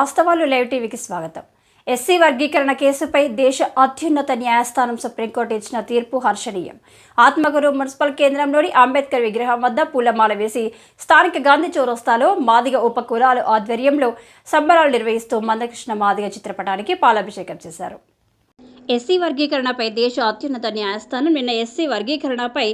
వాస్తవాలు లైవ్ టీవీకి స్వాగతం. ఎస్సీ వర్గీకరణ కేసుపై దేశ అత్యున్నత న్యాయస్థానం సుప్రీంకోర్టు ఇచ్చిన తీర్పు హర్షణీయం. ఆత్మగురు మున్సిపల్ కేంద్రంలోని అంబేద్కర్ విగ్రహం వద్ద పూలమాల వేసి స్థానిక గాంధీ చౌరస్తాలో మాదిగ ఉప కులాలు ఆధ్వర్యంలో సంబరాలు నిర్వహిస్తూ మందకృష్ణ మాదిగ చిత్రపటానికి పాలాభిషేకం చేశారు. ఎస్సీ వర్గీకరణపై దేశ అత్యున్నత న్యాయస్థానం నిన్న ఎస్సీ వర్గీకరణపై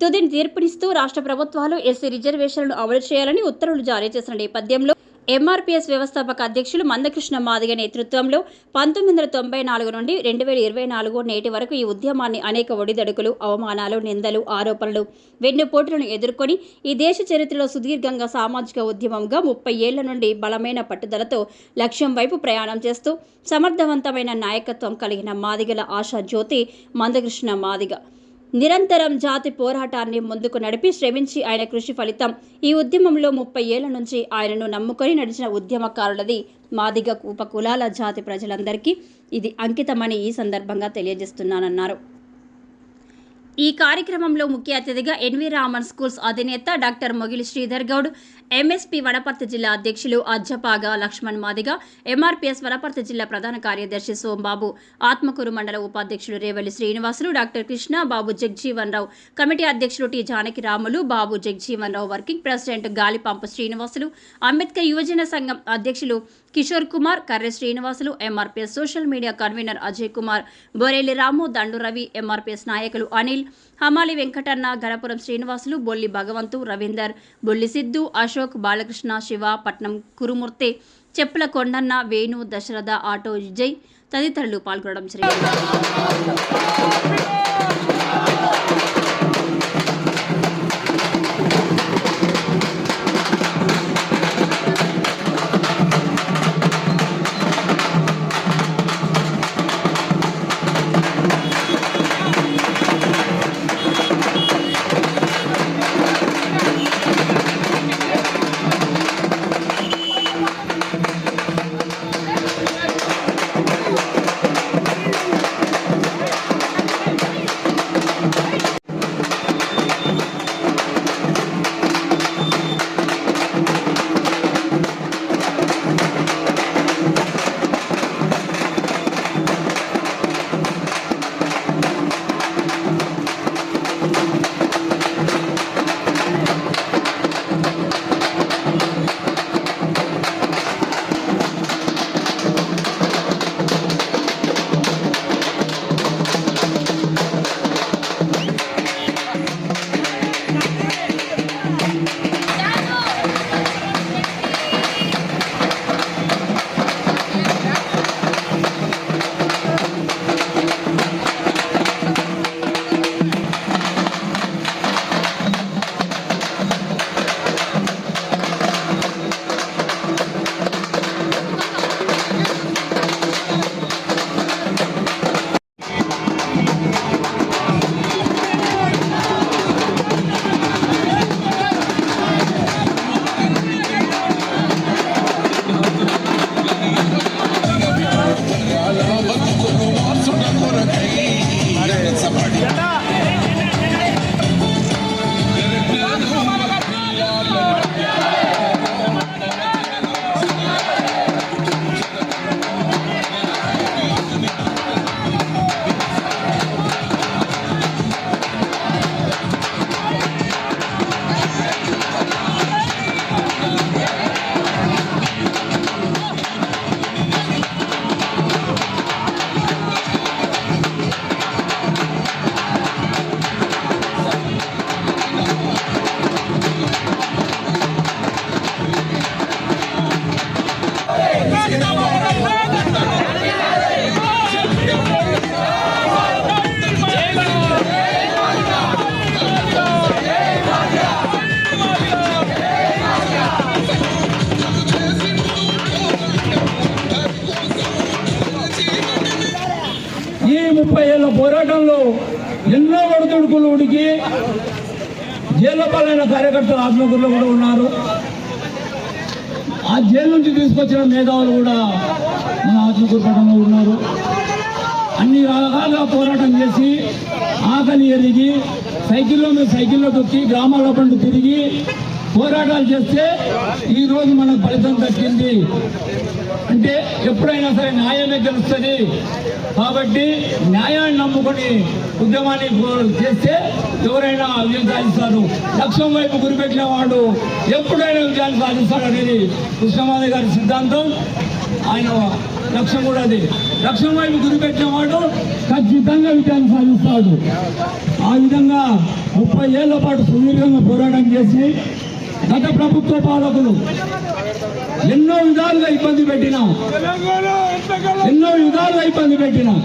తుదిని తీర్పునిస్తూ రాష్ట్ర ప్రభుత్వాలు ఎస్సీ రిజర్వేషన్లను అమలు చేయాలని ఉత్తర్వులు జారీ చేసిన నేపథ్యంలో ఎంఆర్పీఎస్ వ్యవస్థాపక అధ్యక్షులు మందకృష్ణ మాదిగ నేతృత్వంలో పంతొమ్మిది వందల తొంభై నాలుగు నుండి రెండు వేల ఇరవై నాలుగు నేటి వరకు ఈ ఉద్యమాన్ని అనేక ఒడిదడుకులు అవమానాలు నిందలు ఆరోపణలు వెన్నుపోటులను ఎదుర్కొని ఈ దేశ చరిత్రలో సుదీర్ఘంగా సామాజిక ఉద్యమంగా ముప్పై ఏళ్ళ నుండి బలమైన పట్టుదలతో లక్ష్యం వైపు ప్రయాణం చేస్తూ సమర్థవంతమైన నాయకత్వం కలిగిన మాదిగల ఆశా జ్యోతి మందకృష్ణ మాదిగ. నిరంతరం జాతి పోరాటాన్ని ముందుకు నడిపి శ్రమించి ఆయన కృషి ఫలితం. ఈ ఉద్యమంలో ముప్పై ఏళ్ళ నుంచి ఆయనను నమ్ముకొని నడిచిన ఉద్యమకారులది మాదిగ ఉపకులాల జాతి ప్రజలందరికీ ఇది అంకితమని ఈ సందర్భంగా తెలియజేస్తున్నానన్నారు. ఈ కార్యక్రమంలో ముఖ్య అతిథిగా ఎన్వి రామన్ స్కూల్స్ అధినేత డాక్టర్ మొగిలి శ్రీధర్ గౌడ్ ఎంఎస్పీ వనపర్తి జిల్లా అధ్యక్షులు అజ్జపాగా లక్ష్మణ్ మాదిగ ఎంఆర్పీఎస్ వనపర్తి జిల్లా ప్రధాన కార్యదర్శి సోంబాబు ఆత్మకూరు మండల ఉపాధ్యక్షులు రేవల్లి శ్రీనివాసులు డాక్టర్ కృష్ణ బాబు జగ్జీవన్ రావు కమిటీ అధ్యక్షులు T Janaki Ramulu Babu Jagjivan Rao working president Galipampu Srinivasulu Ambedkar యువజన సంఘం అధ్యక్షులు Kishore Kumar Karre Srinivasulu MRPS social media convener Ajay Kumar Boreli Ramu Dandu Ravi MRPS నాయకులు అనిల్ హమాలి వెంకటన్న గణపురం శ్రీనివాసులు బొల్లి భగవంతు రవీందర్ బొల్లి సిద్ధు అశోక్ బాలకృష్ణ శివ పట్నం కురుమూర్తి చెప్పుల కొండన్న వేణు దశరథ ఆటో విజయ్ తదితరులు పాల్గొనడం జరిగింది. ఎన్నో ఒడిదుడుకులు ఉడికి జైల్లో పాలైన కార్యకర్తలు ఆత్మకూరులో కూడా ఉన్నారు. ఆ జైలు నుంచి తీసుకొచ్చిన మేధావులు కూడా మన ఆత్మకూరు పట్టణంలో ఉన్నారు. అన్ని రకాలుగా పోరాటం చేసి ఆకలి ఎరిగి సైకిల్లో మీద సైకిల్లో తొక్కి గ్రామాల పండు తిరిగి పోరాటాలు చేస్తే ఈరోజు మనకు ఫలితం దక్కింది. అంటే ఎప్పుడైనా సరే న్యాయమే గెలుస్తుంది. కాబట్టి న్యాయాన్ని నమ్ముకొని ఉద్యమాన్ని చేస్తే ఎవరైనా విజయం సాధిస్తారు. లక్ష్యం వైపు గురిపెట్టిన వాడు ఎప్పుడైనా విజయాన్ని సాధిస్తాడు అనేది కృష్ణమాధ గారి సిద్ధాంతం. ఆయన లక్ష్యం కూడా అది. లక్ష్యం వైపు గురిపెట్టిన వాడు ఖచ్చితంగా విజయాన్ని సాధిస్తాడు. ఆ విధంగా ముప్పై ఏళ్ళ పాటు సుదీర్ఘంగా పోరాటం చేసి గత ప్రభుత్వ పాలకులు ఎన్నో విధాలుగా ఇబ్బంది పెట్టినాం. ఎన్నో విధాలుగా ఇబ్బంది పెట్టినాం.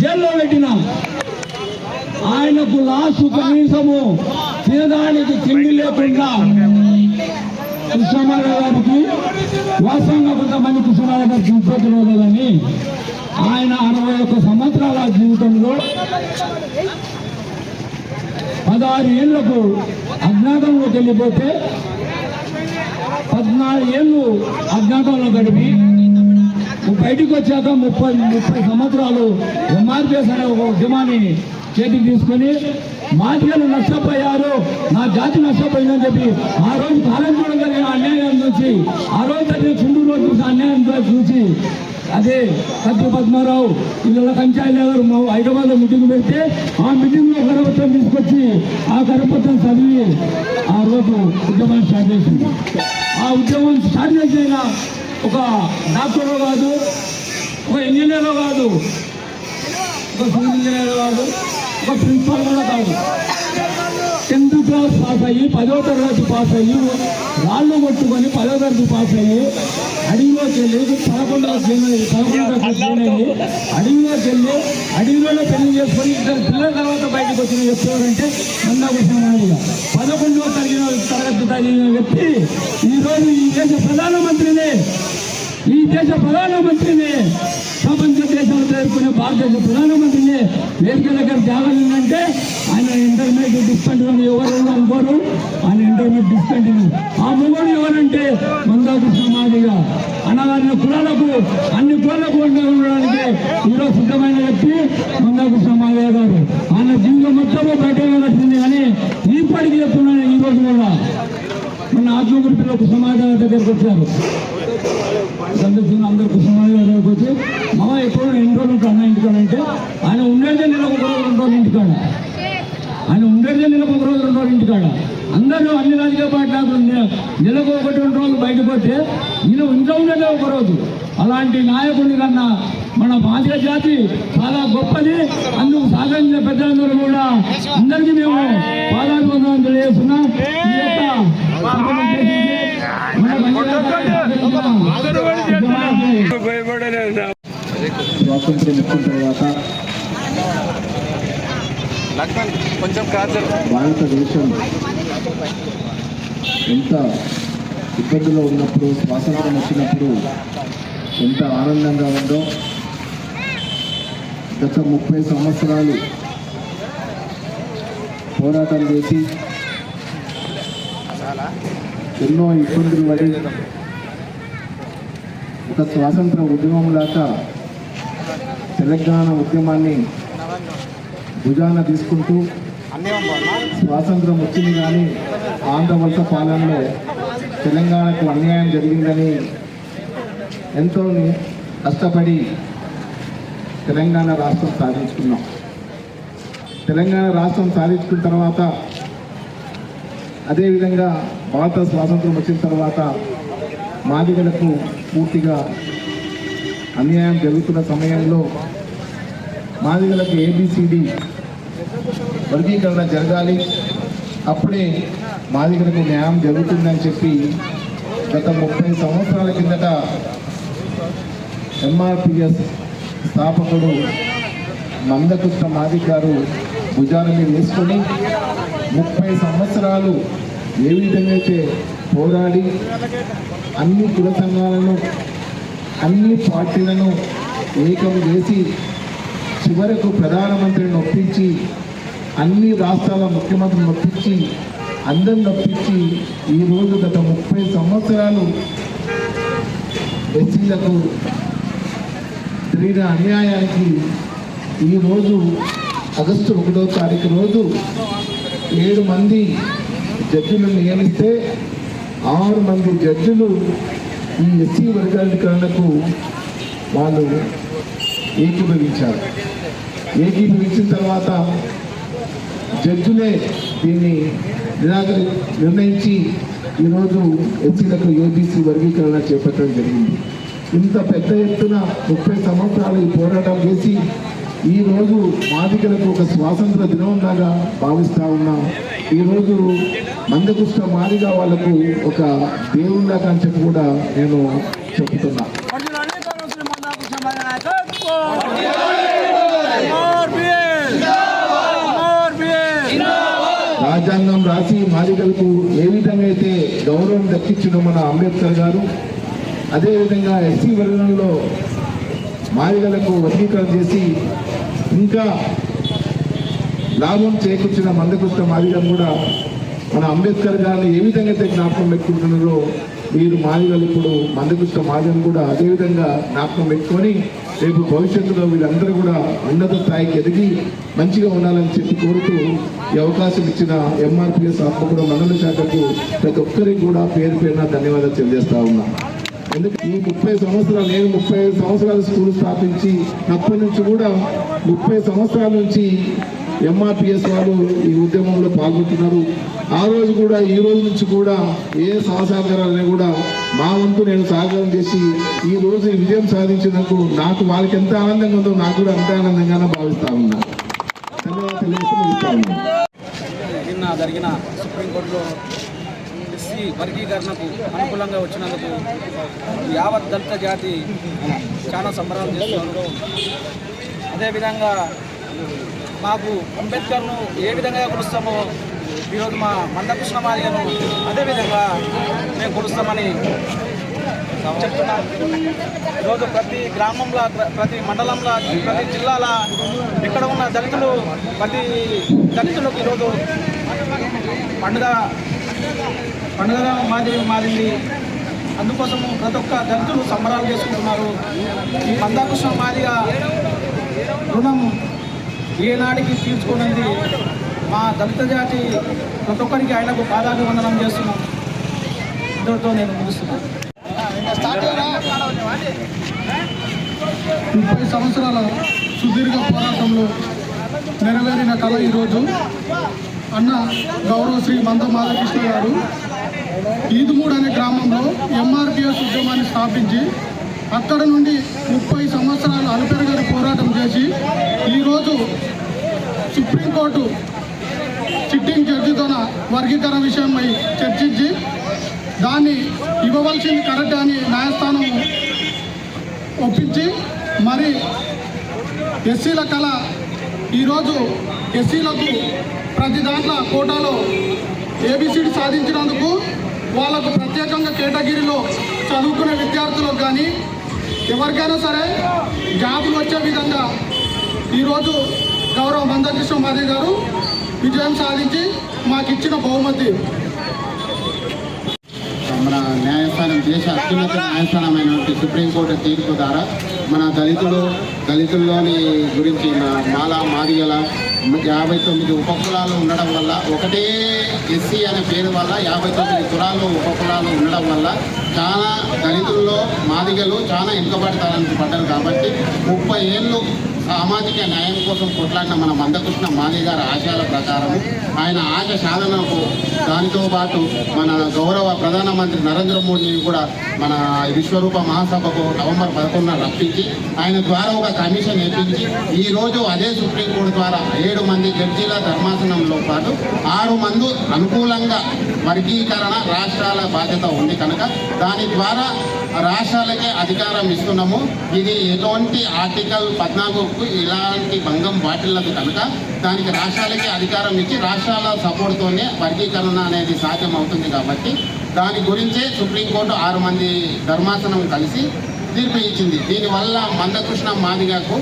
జైల్లో పెట్టినాం. ఆయనకు లాస్ట్ కనీసము తినడానికి తిండి లేకుండా కృష్ణమారావు గారికి వాస్తవంగా కొంతమంది కృష్ణమారావు గారు చూసుకోవడం లేదని ఆయన అరవై ఒక్క సంవత్సరాల జీవితంలో పదహారు ఏళ్ళకు అజ్ఞాతంలోకి వెళ్ళిపోతే పద్నాలుగు ఏళ్ళు అజ్ఞాతంలో గడిపి బయటికి వచ్చాక ముప్పై ముప్పై సంవత్సరాలు ఎంఆర్పిఎస్ అనే ఒక ఉద్యమాన్ని చేతికి తీసుకొని మాదిగలు నష్టపోయారు నా జాతి నష్టపోయిందని చెప్పి ఆ రోజు కాలంలో జరిగిన అన్యాయం చూసి ఆ రోజు జరిగిన చుండూరు రోజు చూసిన అన్యాయం చూసి అదే సత్య పద్మారావు ఇళ్ళ కంచాయిలు గారు హైదరాబాద్లో మీటింగ్ పెడితే ఆ మీటింగ్లో కరపత్రం తీసుకొచ్చి ఆ కరపత్రం చదివి ఆ రోజు ఉద్యమం స్టార్ట్ చేసింది. ఆ ఉద్యమం స్టార్ట్ చేసిన ఒక డాక్టర్ కాదు ఒక ఇంజనీర్ కాదు ఒక సివిల్ ఇంజనీర్ కాదు ఒక ప్రిన్సిపాల్ కూడా కాదు. టెన్త్ క్లాస్ పాస్ అయ్యి పదో తరగతి పాస్ అయ్యి రాళ్ళు కొట్టుకొని పదో తరగతి పాస్ అయ్యి అడవిలోకి వెళ్ళి పదకొండవ చేయాలి పదకొండవ చేయాలి అడవిలోకి వెళ్ళి అడవిలోనే పెళ్ళి చేసుకొని ఇద్దరు పిల్లల తర్వాత బయటకు వచ్చిన వ్యక్తి ఎవరంటే పదకొండవ తరగతి తరగతి తగిన వ్యక్తి ఈరోజు ఈ దేశ ప్రధానమంత్రిని ఈ దేశ ప్రధానమంత్రిని ప్రపంచ దేశాలు పేర్కొనే భారతదేశ ప్రధానమంత్రిని వేదిక దగ్గర తేవాలంటే ఆయన ఇంటర్మీడియట్ డిస్టెంట్ ఎవరు అనుకోరు ఆయన ఇంటర్మీడియట్ డిస్టెంట్ ఆ మొగోడు ఎవరంటే మందాకృష్ణ సమాధిగా అనగారిన కులాలకు అన్ని కులాలకు ఉండడానికి ఈరోజు సిద్ధమైన వ్యక్తి మందాకృష్ణ మాదయ్య గారు. ఆయన జీవితం మొత్తం బయట వచ్చింది కానీ ఇప్పటికీ చెప్తున్నాను ఈ రోజు కూడా. మన ఆత్మగురి పిల్లలకు సమాధాన దగ్గరకు వచ్చారు. సందర్శన అందరు కుటుంబాలు దగ్గరకు వచ్చి మామ ఎప్పుడు ఎన్ని రోజులు ఉంటాడు అన్న ఇంటికాడంటే ఆయన ఉండేదే నెల ఒక రోజు రెండు రోజులు ఇంటికాడ. ఉండేదే నెలకు ఒక రోజు రెండు రోజులు ఇంటికాడ. అందరూ అన్ని రాజకీయ పార్టీలు నె- నెలకు ఒకటి రెండు రోజులు బయటకు వస్తే ఈయన ఇంట్లో ఉండేదే ఒక రోజు. అలాంటి నాయకుడిని కన్నా మన బాధ్య జాతి చాలా గొప్పది. అందుకు సహకరించిన పెద్దలందరూ కూడా అందరికీ మేము పాదాభివందనం తెలియజేస్తున్నాం. స్వాతంత్రం వచ్చిన తర్వాత? లక్ష్మణ్ కొంచెం కాదు భారతదేశం ఎంత ఇబ్బందులో ఉన్నప్పుడు స్వాతంత్రం వచ్చినప్పుడు ఎంత ఆనందంగా ఉందో గత ముప్పై సంవత్సరాలు పోరాటం చేసి ఎన్నో ఇబ్బందులు పడి ఒక స్వాతంత్ర ఉద్యమం లాగా తెలంగాణ ఉద్యమాన్ని భుజాన తీసుకుంటూ స్వాతంత్రం వచ్చింది కానీ ఆంధ్రవలస పాలనలో తెలంగాణకు అన్యాయం జరిగిందని ఎంతో కష్టపడి తెలంగాణ రాష్ట్రం సాధించుకున్నాం. తెలంగాణ రాష్ట్రం సాధించుకున్న తర్వాత అదేవిధంగా భారత స్వాతంత్రం వచ్చిన తర్వాత మాదిగలకు పూర్తిగా అన్యాయం జరుగుతున్న సమయంలో మాదిగలకు ఏబిసిడి వర్గీకరణ జరగాలి. అప్పుడే మాదిగలకు న్యాయం జరుగుతుందని చెప్పి గత ముప్పై సంవత్సరాల కిందట ఎంఆర్పిఎస్ స్థాపకుడు మందకృష్ణ మాదిక్ గారు భుజాల మీద వేసుకొని ముప్పై సంవత్సరాలు ఏ విధంగా అయితే పోరాడి అన్ని కుల సంఘాలను అన్ని పార్టీలను ఏకం చేసి చివరకు ప్రధానమంత్రిని ఒప్పించి అన్ని రాష్ట్రాల ముఖ్యమంత్రులు నొప్పించి అందరిని నొప్పించి ఈరోజు గత ముప్పై సంవత్సరాలు ఎస్సీలకు జరిగిన అన్యాయానికి ఈరోజు ఆగస్టు ఒకటో తారీఖు రోజు ఏడు మంది జడ్జిలు నియమిస్తే ఆరు మంది జడ్జిలు ఈ ఎస్సీ వర్గీకరణకు వాళ్ళు ఏకీభవించారు. ఏకీభవించిన తర్వాత జడ్జులే దీన్ని నిరాకరి నిర్ణయించి ఈరోజు ఎస్సీలకు యూజీసీ వర్గీకరణ చేపట్టడం జరిగింది. ఇంత పెద్ద ఎత్తున ముప్పై సంవత్సరాలు ఈ పోరాటం చేసి ఈ రోజు మాదికలకు ఒక స్వాతంత్ర దినంలాగా భావిస్తూ ఉన్నాం. ఈరోజు మందకుష్ట మాదిగా వాళ్ళకు ఒక దేవుళ్ళ అని కూడా నేను చెబుతున్నా మనం రాసి మాలికలకు ఏ విధంగా అయితే గౌరవం దక్కించడం మన అంబేద్కర్ గారు అదేవిధంగా ఎస్సీ వర్గంలో మాలికలకు వర్గీకరణ చేసి ఇంకా లాభం చేకూర్చిన మందకృష్ణ మాదిగలు కూడా మన అంబేద్కర్ గారిని ఏ విధంగా అయితే జ్ఞాపకం పెట్టుకుంటున్నారో మీరు మాదిగలు ఇప్పుడు మందకృష్ణ మాదిగలు కూడా అదేవిధంగా జ్ఞాపకం పెట్టుకొని రేపు భవిష్యత్తులో వీళ్ళందరూ కూడా ఉన్నత స్థాయికి ఎదిగి మంచిగా ఉండాలని చెప్పి కోరుతూ ఈ అవకాశం ఇచ్చిన ఎంఆర్పిఎస్ ఆత్మకూడ మండల శాఖకు ప్రతి ఒక్కరికి కూడా పేరు పేరున ధన్యవాదాలు తెలియజేస్తా ఉన్నా. ఎందుకంటే ఈ ముప్పై సంవత్సరాలు నేను ముప్పై ఐదు సంవత్సరాలు స్కూల్ స్థాపించి అప్పటి నుంచి కూడా ముప్పై సంవత్సరాల నుంచి ఎంఆర్పిఎస్ వాళ్ళు ఈ ఉద్యమంలో పాల్గొంటున్నారు. ఆ రోజు కూడా ఈ రోజు నుంచి కూడా ఏ సహసహకారాలని కూడా మా వంతు నేను సహకారం చేసి ఈ రోజు విజయం సాధించినందుకు నాకు వాళ్ళకి ఎంత ఆనందంగా ఉందో నాకు కూడా అంత ఆనందంగానే భావిస్తా ఉన్నా ఉన్నాను. నిన్న జరిగిన సుప్రీంకోర్టులో ఎస్సీ వర్గీకరణకు అనుకూలంగా వచ్చినందుకు యావత్ దళిత జాతి చాలా సంబరాలు చేస్తున్నారు అదేవిధంగా మాకు అంబేద్కర్ను ఏ విధంగా కొలుస్తామో ఈరోజు మా మందకృష్ణ మాదిగను అదేవిధంగా మేము కొలుస్తామని చెప్తున్నాం ఈరోజు ప్రతి గ్రామంలో ప్ర- ప్రతి మండలంలో ప్రతి జిల్లాల ఇక్కడ ఉన్న దళితులు ప్రతి దళితులకు ఈరోజు పండుగ పండుగ మాదిరి మారింది. అందుకోసము ప్రతి ఒక్క దళితులు సంబరాలు చేసుకుంటున్నారు. ఈ మందాకృష్ణ మాదిగా రుణం ఏనాటికి తీర్చుకున్నది మా దళిత జాతి ప్రతి ఒక్కరికి ఆయనకు పాదాభివందనం చేస్తున్నాం. ఇద్దరితో నేను ముగిస్తున్నాను. ముప్పై సంవత్సరాల సుదీర్ఘ పోరాటంలో నెరవేరిన కళ ఈరోజు అన్న గౌరవ శ్రీ మంద మాధకృష్ణ గారు ఈదుమూడ్ అనే గ్రామంలో ఎంఆర్పిఎస్ ఉద్యమాన్ని స్థాపించి అక్కడ నుండి ముప్పై సంవత్సరాలు అలుపెరగని పోరాటం చేసి ఈరోజు సుప్రీంకోర్టు సిట్టింగ్ జడ్జితోన వర్గీకరణ విషయమై చర్చించి దాన్ని ఇవ్వవలసింది కరెక్ట్ అని న్యాయస్థానం ఒప్పించి మరి ఎస్సీల కళ ఈరోజు ఎస్సీలకు ప్రతి దాంట్లో కోటాలో ఏబిసిడి సాధించినందుకు వాళ్ళకు ప్రత్యేకంగా కేటగిరీలో చదువుకునే విద్యార్థులకు కానీ ఎవరికైనా సరే జాబులు వచ్చే విధంగా ఈరోజు గౌరవ మందకృష్ణ మాది గారు విజయం సాధించి మాకు ఇచ్చిన బహుమతి. మన న్యాయస్థానం దేశ అత్యున్నత న్యాయస్థానమైనటువంటి సుప్రీంకోర్టు తీర్పు ద్వారా మన దళితులు దళితుల్లోని గురించి మాల మాదిగల యాభై తొమ్మిది ఉపకులాలు ఉండడం వల్ల ఒకటే ఎస్సీ అనే పేరు వల్ల యాభై తొమ్మిది కులాలు ఉపకులాలు ఉండడం వల్ల చాలా దళితుల్లో మాదిగలు చాలా వెనుకబడతారని పడ్డారు కాబట్టి ముప్పై ఏళ్ళు సామాజిక న్యాయం కోసం కొట్లాడిన మన మందకృష్ణ మాది గారి ఆశయాల ప్రకారం ఆయన ఆశ సాధనకు దానితో పాటు మన గౌరవ ప్రధానమంత్రి నరేంద్ర మోడీని కూడా మన విశ్వరూప మహాసభకు నవంబర్ పదకొండున రప్పించి ఆయన ద్వారా ఒక కమిషన్ ఎప్పించి ఈరోజు అదే సుప్రీంకోర్టు ద్వారా ఏడు మంది జడ్జీల ధర్మాసనంలో పాటు ఆరు మంది అనుకూలంగా వర్గీకరణ రాష్ట్రాల బాధ్యత ఉంది కనుక దాని ద్వారా రాష్ట్రాలకే అధికారం ఇస్తున్నాము. ఇది ఎటువంటి ఆర్టికల్ పద్నాలుగుకు ఇలాంటి భంగం వాటిల్లదు కనుక దానికి రాష్ట్రాలకే అధికారం ఇచ్చి రాష్ట్రాల సపోర్ట్తోనే వర్గీకరణ అనేది సాధ్యం అవుతుంది కాబట్టి దాని గురించే సుప్రీంకోర్టు ఆరు మంది ధర్మాసనం కలిసి తీర్పు ఇచ్చింది. దీనివల్ల మందకృష్ణ మాదిగకు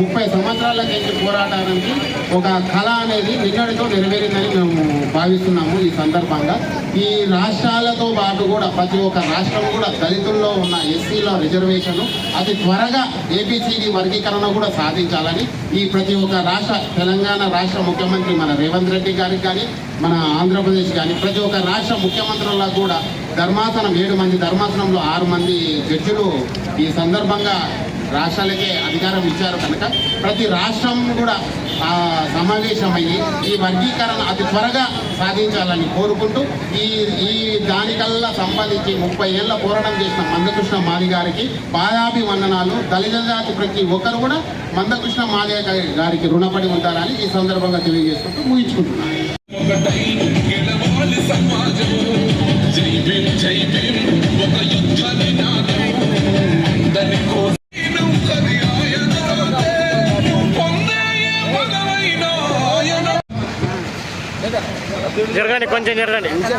ముప్పై సంవత్సరాల నుంచి పోరాటానికి ఒక కళ అనేది నిన్నటితో నెరవేరిందని మేము భావిస్తున్నాము ఈ సందర్భంగా. ఈ రాష్ట్రాలతో పాటు కూడా ప్రతి ఒక్క రాష్ట్రం కూడా దళితుల్లో ఉన్న ఎస్సీల రిజర్వేషన్ అతి త్వరగా ఏపీసీడీ వర్గీకరణ కూడా సాధించాలని ఈ ప్రతి ఒక్క రాష్ట్ర తెలంగాణ రాష్ట్ర ముఖ్యమంత్రి మన రేవంత్ రెడ్డి గారికి కానీ మన ఆంధ్రప్రదేశ్ కానీ ప్రతి ఒక్క రాష్ట్ర ముఖ్యమంత్రులకు కూడా ధర్మాసనం ఏడు మంది ధర్మాసనంలో ఆరు మంది జడ్జిలు ఈ సందర్భంగా రాష్ట్రాలకే అధికారం ఇచ్చారు కనుక ప్రతి రాష్ట్రం కూడా సమావేశమయ్యి ఈ వర్గీకరణ అతి త్వరగా సాధించాలని కోరుకుంటూ ఈ ఈ దానికల్లా సంబంధించి ముప్పై ఏళ్ళ పోరాటం చేసిన మందకృష్ణ మాది గారికి పాదాభివందనాలు. దళిత జాతి ప్రతి ఒక్కరు కూడా మందకృష్ణ మాది గారికి రుణపడి ఉంటారని ఈ సందర్భంగా తెలియజేసుకుంటూ ముగించుకుంటున్నాను. కొంచెం జరగండి జై